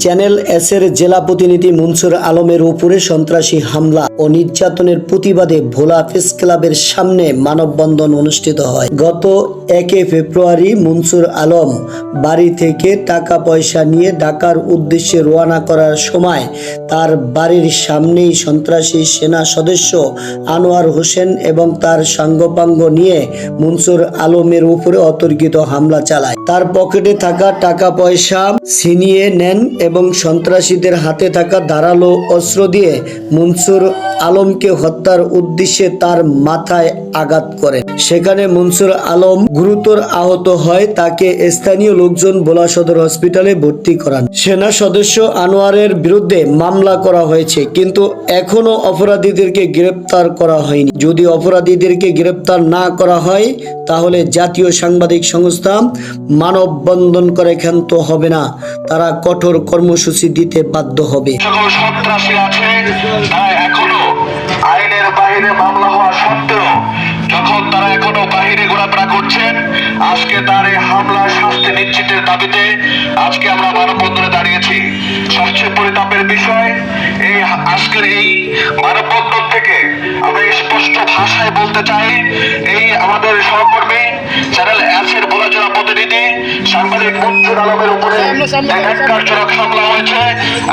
Channel S এর জেলা প্রতিনিধি মনসুর আলমের উপরে সন্ত্রাসী হামলা ও নির্যাতনের প্রতিবাদে ভোলা প্রেস ক্লাবের সামনে মানববন্ধন অনুষ্ঠিত হয়। গত একে ফেব্রুয়ারি মনসুর আলম বাড়ি থেকে টাকা পয়সা নিয়ে ঢাকার উদ্দেশ্যে রওনা করার সময় তার বাড়ির সামনেই সন্ত্রাসী সেনা সদস্য আনোয়ার হোসেন এবং তার সাঙ্গপাঙ্গ নিয়ে মনসুর আলমের উপরে অতর্কিত হামলা চালায়। তার পকেটে থাকা টাকা পয়সা ছিনিয়ে নেন এবং সন্ত্রাসীদের হাতে থাকা ধারালো অস্ত্র দিয়ে মনসুর আলমকে হত্যার উদ্দেশ্যে তার মাথায় আঘাত করেন। সেখানে মনসুর আলম গুরুতর আহত হয়, তাকে স্থানীয় লোকজন ভোলা সদর হসপিটালে ভর্তি করান। সেনা সদস্য আনোয়ারের বিরুদ্ধে মামলা করা হয়েছে, কিন্তু এখনও অপরাধীদেরকে গ্রেপ্তার করা হয়নি। যদি অপরাধীদেরকে গ্রেপ্তার না করা হয়, তাহলে জাতীয় সাংবাদিক সংস্থা মানববন্ধন করে ক্ষান্ত হবে না। তারা কঠোর কর্মসূচি দিতে বাধ্য হবে। আইনের বাইরে মামলা হওয়া সত্ত্বেও, যখন তারা এখনও বাহিরে ঘোরাফেরা করছেন, আজকে তার এই শাস্তি নিশ্চিতের দাবিতে আজকে আমরা মানববন্ধনে দাঁড়িয়েছি। সবচেয়ে পরিতাপের বিষয়, এই আজকের এই মানববন্ধন থেকে আমরা স্পষ্ট ভাষায় বলতে চাই, এই আমাদের সহকর্মী চ্যানেল প্রতিনিধি সাংবাদিক মঞ্জুর আলমের উপরে ন্যাক্কারজনক হামলা হয়েছে।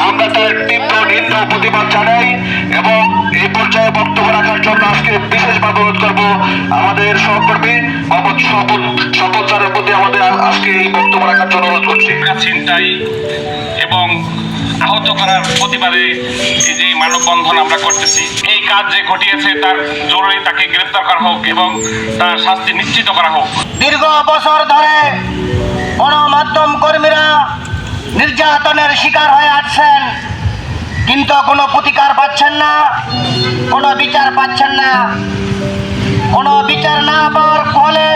আমরা তার তীব্র নিন্দা প্রতিবাদ জানাই এবং এই পর্যায়ে বক্তব্য রাখার জন্য আজকে বিশেষভাবে অনুরোধ করব আমাদের সহকর্মী মোহাম্মদ শপথ শপথ স্যারের প্রতি আমাদের আজকে এই বক্তব্য রাখার জন্য অনুরোধ করছি। টাকা ছিনতাই এবং আহত করার প্রতিবাদে এই যে মানববন্ধন আমরা করতেছি, এই কাজ যে ঘটিয়েছে তার জরুরি তাকে গ্রেপ্তার করা হোক এবং তার শাস্তি নিশ্চিত করা হোক। দীর্ঘ বছর ধরে গণমাধ্যম কর্মীরা নির্যাতনের শিকার হয়ে আসছেন কিন্তু কোনো প্রতিকার পাচ্ছেন না, কোনো বিচার পাচ্ছেন না। কোনো বিচার না পাওয়ার ফলে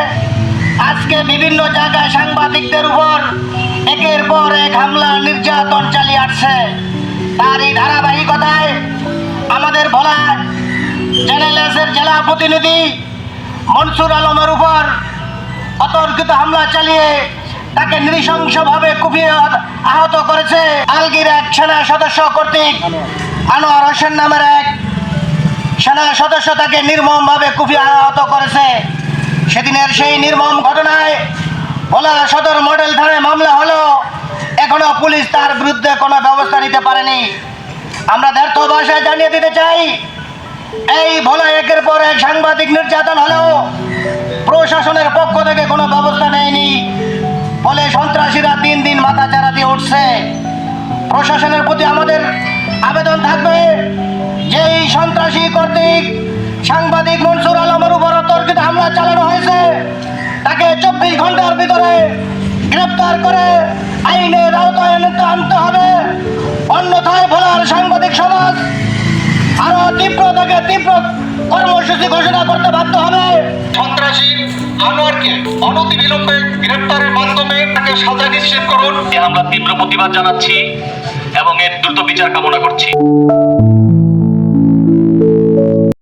আজকে বিভিন্ন জায়গায় সাংবাদিকদের উপর একের পর এক হামলা, নির্যাতন চালিয়ে আসছে। তারই ধারাবাহিকতায় আমাদের চ্যানেল এসের জেলা প্রতিনিধি মনসুর আলমের উপর অতর্কিত হামলা চালিয়ে তাকে নৃশংসভাবে কুপিয়ে আহত করেছে আলগির এক সেনা সদস্য কর্তৃক। আনোয়ার হোসেন নামের এক সেনা সদস্য তাকে নির্মমভাবে কুপিয়ে আহত করেছে। সেদিনের সেই নির্মম ঘটনায় ভোলা সদর মডেল থানায় মামলা হলো। এখনও পুলিশ তার বিরুদ্ধে কোনো ব্যবস্থা নিতে পারেনি। আমরা ব্যর্থ ভাষায় জানিয়ে দিতে চাই, এই ভোলা একের পর এক সাংবাদিক নির্যাতন হলেও প্রশাসনের পক্ষ থেকে কোনো ব্যবস্থা নেয়নি। ফলে সন্ত্রাসীরা দিন দিন মাথা চারা দিয়ে উঠছে। প্রশাসনের প্রতি আমাদের আবেদন থাকবে যে এই সন্ত্রাসী কর্তৃক সাংবাদিক মনসুর আলমের উপর অতর্কিত হামলা চালানো হয়েছে। তাকে চব্বিশ ঘণ্টার ভিতরে গ্রেপ্তার করে আইনের আওতায় আনতে- হবে। অন্যথায় ভোলার সাংবাদিক সমাজ আরও তীব্র থেকে তীব্র কর্মসূচি ঘোষণা করতে বাধ্য হবে। সন্ত্রাসী আনোয়ারকে অনতিবিলম্বে গ্রেপ্তারের মাধ্যমে তাকে সাজা নিশ্চিত করুন। আমরা তীব্র প্রতিবাদ জানাচ্ছি এবং এর দ্রুত বিচার কামনা করছি।